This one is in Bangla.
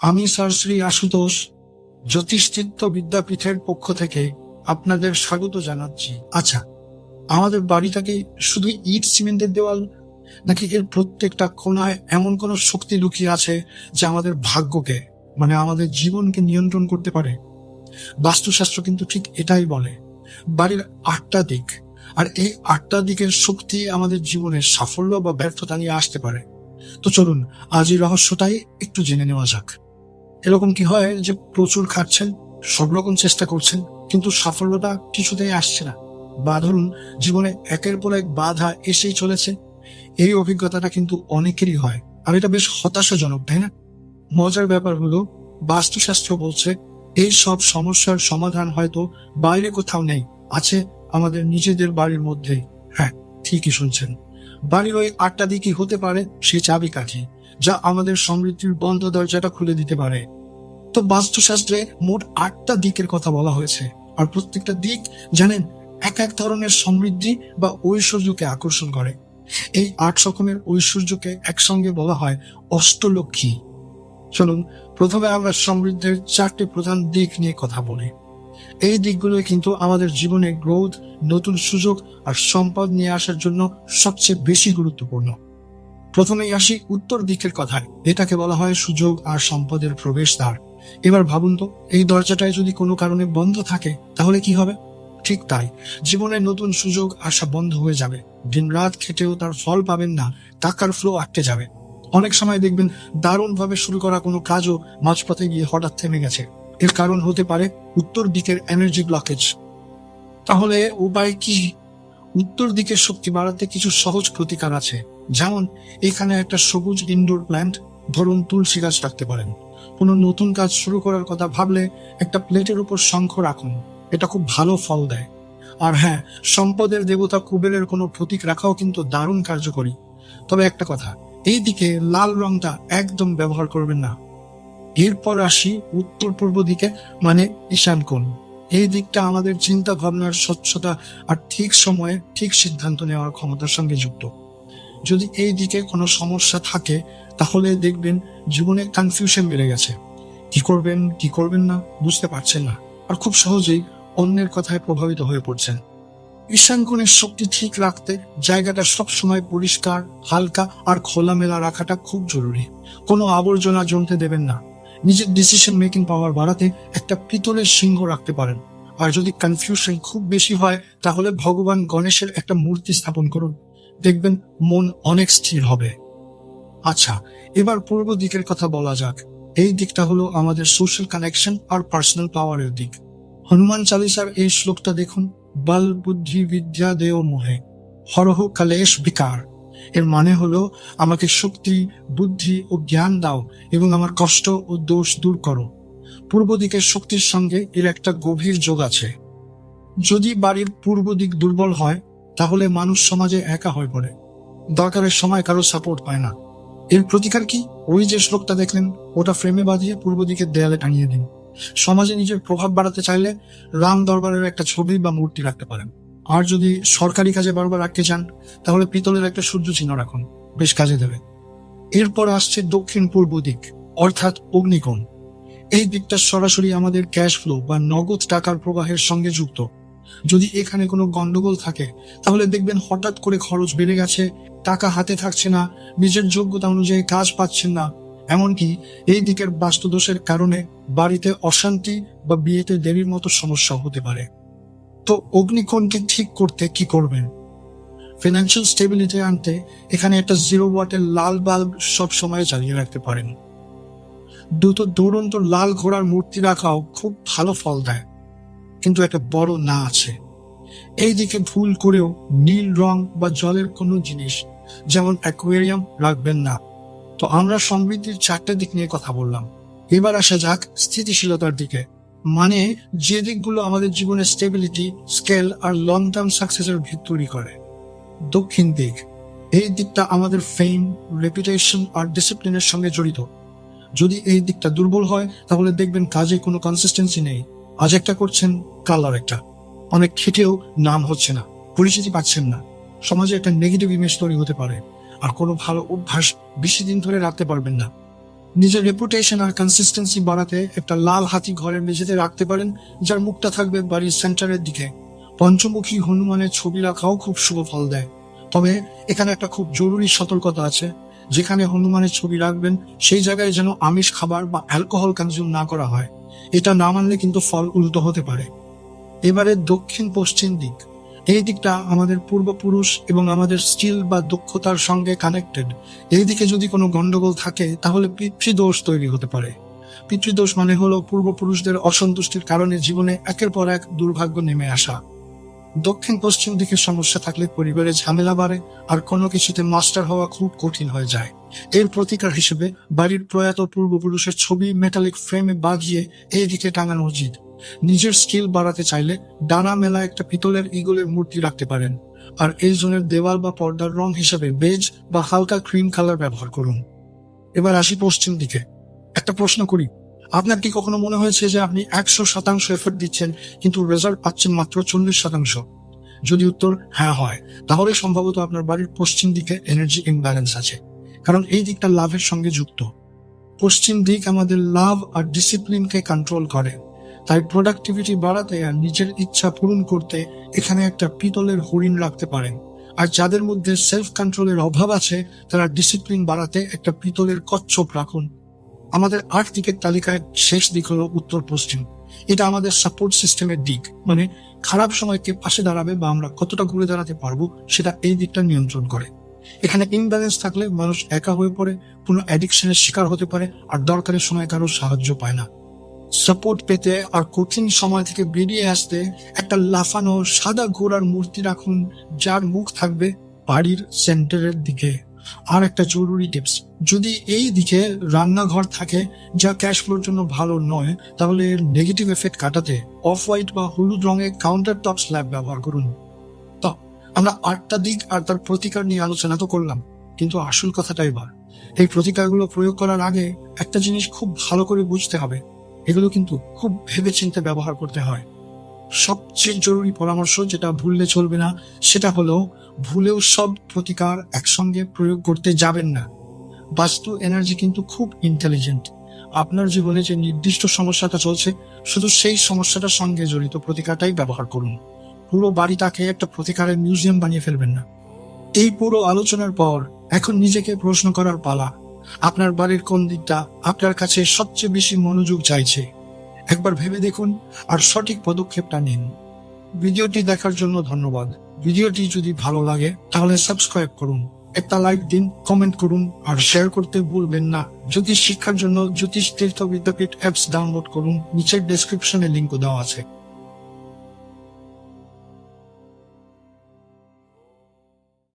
আমি স্যার শ্রী আশুতোষ, জ্যোতিষচিত্ত বিদ্যাপীঠের পক্ষ থেকে আপনাদের স্বাগত জানাচ্ছি। আচ্ছা আমাদের বাড়িটাকে শুধু ইট সিমেন্টের দেওয়াল, নাকি এর প্রত্যেকটা কোনায় এমন কোন শক্তি লুকিয়ে আছে যা আমাদের ভাগ্যকে মানে আমাদের জীবনকে নিয়ন্ত্রণ করতে পারে? বাস্তুশাস্ত্র কিন্তু ঠিক এটাই বলে, বাড়ির আটটা দিক, আর এই আটটা দিকের শক্তি আমাদের জীবনের সাফল্য বা ব্যর্থতা নিয়ে আসতে পারে। তো চলুন আজ এই রহস্যটাই একটু জেনে নেওয়া যাক। এরকম কি হয় যে প্রচুর খাচ্ছেন, সব রকম চেষ্টা করছেন, কিন্তু সাফল্যটা কিছুতেই আসছে না? বা ধরুন, জীবনে একের পর এক বাধা এসেই চলেছে, এই অভিজ্ঞতাটা কিন্তু অনেকেরই হয়। আর এটা বেশ হতাশাজনক, তাই না? মজার ব্যাপার হলো, বাস্তুশাস্ত্র বলছে, এই সব সমস্যার সমাধান হয়তো বাইরে কোথাও নেই, আছে আমাদের নিজেদের বাড়ির মধ্যেই। হ্যাঁ ঠিকই শুনছেন। বাড়ির ওই আটটা দিকই হতে পারে, সে চাবিকাঠি। যা আমাদের সমৃদ্ধির বন্ধ দরজাটা খুলে দিতে পারে। তো বাস্তুশাস্ত্রে মোট আটটা দিকের কথা বলা হয়েছে। আর প্রত্যেকটা দিক, জানেন, এক এক ধরনের সমৃদ্ধি বা ঐশ্বর্যকে আকর্ষণ করে। এই আট রকমের ঐশ্বর্যকে একসঙ্গে বলা হয় অষ্টলক্ষ্মী। চলুন, প্রথমে আমরা সমৃদ্ধের চারটি প্রধান দিক নিয়ে কথা বলি। এই দিকগুলো কিন্তু আমাদের জীবনে গ্রোথ নতুন সুযোগ আর সম্পদ নিয়ে আসার জন্য সবচেয়ে বেশি গুরুত্বপূর্ণ। প্রথমেই আসি উত্তর দিকের কথায়। এটাকে বলা হয় সুযোগ আর সম্পদের প্রবেশদ্বার। এবার ভাবুন তো, এই দরজাটায় যদি কোনো কারণে বন্ধ থাকে, তাহলে কি হবে? ঠিক তাই। জীবনে নতুন সুযোগ আসা বন্ধ হয়ে যাবে। দিন রাত খেটেও তার ফল পাবেন না, টাকার ফ্লো আটকে যাবে। অনেক সময় দেখবেন দারুণ ভাবে শুরু করা কোনো কাজও মাঝপথে গিয়ে হঠাৎ থেমে গেছে। এর কারণ হতে পারে উত্তর দিকের এনার্জি ব্লকেজ তাহলে উপায় কি? উত্তর দিকের শক্তি বাড়াতে কিছু সহজ প্রতিকার আছে। যেমন, এখানে একটা সবুজ ইনডোর প্ল্যান্ট, ধরুন তুলসী গাছ রাখতে পারেন। কোনো নতুন কাজ শুরু করার কথা ভাবলে একটা প্লেটের উপর শঙ্খ রাখুন, এটা খুব ভালো ফল দেয়। আর হ্যাঁ সম্পদের দেবতা কুবেরের কোনো প্রতীক রাখাও কিন্তু দারুণ কার্যকরী। তবে একটা কথা এই দিকে লাল রংটা একদম ব্যবহার করবেন না। এরপর আসি উত্তর পূর্ব দিকে মানে ঈশান কোণ এই দিকটা আমাদের চিন্তা ভাবনার স্বচ্ছতা আর ঠিক সময়ে ঠিক সিদ্ধান্ত নেওয়ার ক্ষমতার সঙ্গে যুক্ত। যদি এই দিকে কোনো সমস্যা থাকে, তাহলে দেখবেন জীবনে কনফিউশন বেড়ে গেছে। কি করবেন কি করবেন না, বুঝতে পারছেন না, আর খুব সহজেই অন্যের কথায় প্রভাবিত হয়ে পড়ছেন। ঈশানকোণের শক্তি ঠিক রাখতে জায়গাটা সবসময় পরিষ্কার, হালকা আর খোলামেলা রাখাটা খুব জরুরি। কোনো আবর্জনা জমতে দেবেন না। নিজের ডিসিশন মেকিং পাওয়ার বাড়াতে একটা পিতলের সিংহ রাখতে পারেন। আর যদি কনফিউশন খুব বেশি হয়, তাহলে ভগবান গণেশের একটা মূর্তি স্থাপন করুন। দেখবেন মন অনেক স্থির হবে। আচ্ছা এবার পূর্ব দিকের কথা বলা যাক। এই দিকটা হলো আমাদের সোশ্যাল কানেকশন আর পার্সোনাল পাওয়ারের দিক। হনুমান চালিসার এই শ্লোকটা দেখুন, বল বুদ্ধি বিদ্যা দেও মোহে, হরহ কালেশ বিকার। এর মানে হলো, আমাকে শক্তি, বুদ্ধি ও জ্ঞান দাও এবং আমার কষ্ট ও দোষ দূর করো। পূর্ব দিকের শক্তির সঙ্গে এর একটা গভীর যোগ আছে। যদি বাড়ির পূর্ব দিক দুর্বল হয় তাহলে মানুষ সমাজে একা হয়ে পড়ে। দরকারের সময় কারও সাপোর্ট পায় না। এর প্রতিকার কি? ওই যে শ্লোকটা দেখলেন, ওটা ফ্রেমে বাঁধিয়ে পূর্ব দিকের দেয়ালে টাঙিয়ে দিন। সমাজে নিজের প্রভাব বাড়াতে চাইলে রাম দরবারের একটা ছবি বা মূর্তি রাখতে পারেন। আর যদি সরকারি কাজে বারবার রাখতে চান তাহলে পিতলের একটা সূর্য চিহ্ন রাখুন। বেশ কাজে দেবে। এরপর আসছে দক্ষিণ পূর্ব দিক, অর্থাৎ অগ্নিকোণ। এই দিকটা সরাসরি আমাদের ক্যাশ ফ্লো বা নগদ টাকার প্রবাহের সঙ্গে যুক্ত। যদি এখানে কোনো গন্ডগোল থাকে, তাহলে দেখবেন হঠাৎ করে খরচ বেড়ে গেছে, টাকা হাতে থাকছে না, নিজের যোগ্যতা অনুযায়ী কাজ পাচ্ছেন না। এমনকি এই দিকের বাস্তুদোষের কারণে বাড়িতে অশান্তি বা বিয়েতে দেরির মতো সমস্যা হতে পারে। তো অগ্নিকোণকে ঠিক করতে কি করবেন? ফিনান্সিয়াল স্টেবিলিটি আনতে এখানে একটা জিরো ওয়াটের লাল বাল্ব সব সময় জ্বালিয়ে রাখতে পারেন। দুটো দুরন্ত লাল ঘোড়ার মূর্তি রাখাও খুব ভালো ফল দেয়। কিন্তু একটা বড় না আছে। এই দিকে ভুল করেও নীল রং বা জলের কোনো জিনিস, যেমন অ্যাকোয়ারিয়াম, রাখবেন না। তো আমরা সমৃদ্ধির চারটে দিক নিয়ে কথা বললাম। এবার আসা যাক স্থিতিশীলতার দিকে। মানে যে দিকগুলো আমাদের জীবনে স্টেবিলিটি স্কেল আর লং টার্ম সাকসেসের ভিত তৈরি করে। দক্ষিণ দিক, এই দিকটা আমাদের ফেম রেপুটেশন আর ডিসিপ্লিনের সঙ্গে জড়িত। যদি এই দিকটা দুর্বল হয়, তাহলে দেখবেন কাজে কোনো কনসিস্টেন্সি নেই। আজ একটা করছেন, কাল আর একটা। অনেক খেটেও নাম হচ্ছে না, পরিচিতি পাচ্ছেন না। সমাজে একটা নেগেটিভ ইমেজ তৈরি হতে পারে, আর কোনো ভালো অভ্যাস বেশি দিন ধরে রাখতে পারবেন না। নিজের রেপুটেশন আর কনসিস্টেন্সি বাড়াতে একটা লাল হাতি ঘরের মেঝেতে রাখতে পারেন, যার মুখটা থাকবে বাড়ির সেন্টারের দিকে। পঞ্চমুখী হনুমানের ছবি রাখাও খুব শুভ ফল দেয়। তবে এখানে একটা খুব জরুরি সতর্কতা আছে, যেখানে হনুমানের ছবি রাখবেন, সেই জায়গায় যেন আমিষ খাবার বা অ্যালকোহল কনজিউম না করা হয়। এটা না মানলে কিন্তু ফল উল্টো হতে পারে। এবারে দক্ষিণ পশ্চিম দিক। এই দিকটা আমাদের পূর্বপুরুষ এবং আমাদের স্কিল বা দক্ষতার সঙ্গে কানেক্টেড। এই দিকে যদি কোনো গন্ডগোল থাকে, তাহলে পিতৃদোষ তৈরি হতে পারে। পিতৃদোষ মানে হলো পূর্বপুরুষদের অসন্তুষ্টির কারণে জীবনে একের পর এক দুর্ভাগ্য নেমে আসা। দক্ষিণ পশ্চিম দিকে সমস্যা থাকলে পরিবারে ঝামেলা বাড়ে আর কোনো কিছুতে মাস্টার হওয়া খুব কঠিন হয়ে যায়। এর প্রতিকার হিসেবে বাড়ির প্রয়াত পূর্বপুরুষের ছবি মেটালিক ফ্রেমে বাগিয়ে এই দিকে টাঙানো উচিত নিজের স্কিল বাড়াতে চাইলে ডানা মেলা একটা পিতলের ইগলের মূর্তি রাখতে পারেন। আর এই জোনের দেওয়াল বা পর্দার রং হিসেবে বেজ বা হালকা ক্রিম কালার ব্যবহার করুন। এবার আসি পশ্চিম দিকে। একটা প্রশ্ন করি আপনার কি কখনো মনে হয়েছে যে আপনি একশো শতাংশ এফোর্ট দিচ্ছেন, কিন্তু রেজাল্ট পাচ্ছেন মাত্র চল্লিশ শতাংশ? যদি উত্তর হ্যাঁ হয়, তাহলে সম্ভবত আপনার বাড়ির পশ্চিম দিকে এনার্জি ইমব্যালেন্স আছে। কারণ এই দিকটা লাভের সঙ্গে যুক্ত। পশ্চিম দিক আমাদের লাভ আর ডিসিপ্লিনকে কন্ট্রোল করে। তাই প্রোডাক্টিভিটি বাড়াতে আর নিজের ইচ্ছা পূরণ করতে এখানে একটা পিতলের হরিণ রাখতে পারেন। আর যাদের মধ্যে সেলফ কন্ট্রোলের অভাব আছে, তারা ডিসিপ্লিন বাড়াতে একটা পিতলের কচ্ছপ রাখুন। আমাদের আট দিকের তালিকায় শেষ দিক হলো উত্তর পশ্চিম। এটা আমাদের সাপোর্ট সিস্টেমের দিক। মানে খারাপ সময়কে পাশে দাঁড়াবে বা আমরা কতটা ঘুরে দাঁড়াতে পারব সেটা এই দিকটা নিয়ন্ত্রণ করে। এখানে ইনব্যালেন্স থাকলে মানুষ একা হয়ে পড়ে, কোনো অ্যাডিকশনের শিকার হতে পারে আর দরকারের সময় কারও সাহায্য পায় না। সাপোর্ট পেতে আর কঠিন সময় থেকে বেরিয়ে আসতে একটা লাফানো, সাদা ঘোড়ার মূর্তি রাখুন যার মুখ থাকবে বাড়ির সেন্টারের দিকে। আর একটা জরুরি টিপস যদি এই দিকে রান্নাঘর থাকে যা ক্যাশ ফ্লোর জন্য ভালো নয়, তাহলে এর নেগেটিভ এফেক্ট কাটাতে অফ হোয়াইট বা হলুদ রঙের কাউন্টার টপ স্ল্যাব ব্যবহার করুন। তো, আমরা আটটা দিক আর তার প্রতিকার নিয়ে আলোচনা তো করলাম, কিন্তু আসল কথাটা এবার, এই প্রতিকারগুলো প্রয়োগ করার আগে একটা জিনিস খুব ভালো করে বুঝতে হবে, এগুলো কিন্তু খুব ভেবে চিন্তে ব্যবহার করতে হয়। সবচেয়ে জরুরি পরামর্শ যেটা ভুললে চলবে না, সেটা হলো ভুলেও সব প্রতিকার একসঙ্গে প্রয়োগ করতে যাবেন না। বাস্তু এনার্জি কিন্তু খুব ইন্টেলিজেন্ট আপনার জীবনে যে নির্দিষ্ট সমস্যাটা চলছে, শুধু সেই সমস্যাটার সঙ্গে জড়িত প্রতিকারটাই ব্যবহার করুন। পুরো বাড়িটাকে একটা প্রতিকারের মিউজিয়াম বানিয়ে ফেলবেন না। এই পুরো আলোচনার পর এখন নিজেকে প্রশ্ন করার পালা। আপনার বাড়ির কোন দিকটা আপনার কাছে সবচেয়ে বেশি মনোযোগ চাইছে? একবার ভেবে দেখুন আর সঠিক পদক্ষেপটা নিন। ভিডিওটি দেখার জন্য ধন্যবাদ। ভিডিওটি যদি ভালো লাগে, তাহলে সাবস্ক্রাইব করুন। একটা লাইক দিন, কমেন্ট করুন, আর শেয়ার করতে ভুলবেন না। জ্যোতিষ শিক্ষার জন্য জ্যোতিষ তীর্থ বিদ্যাপীঠ অ্যাপস ডাউনলোড করুন। নিচের ডেসক্রিপশনে লিঙ্ক দেওয়া আছে।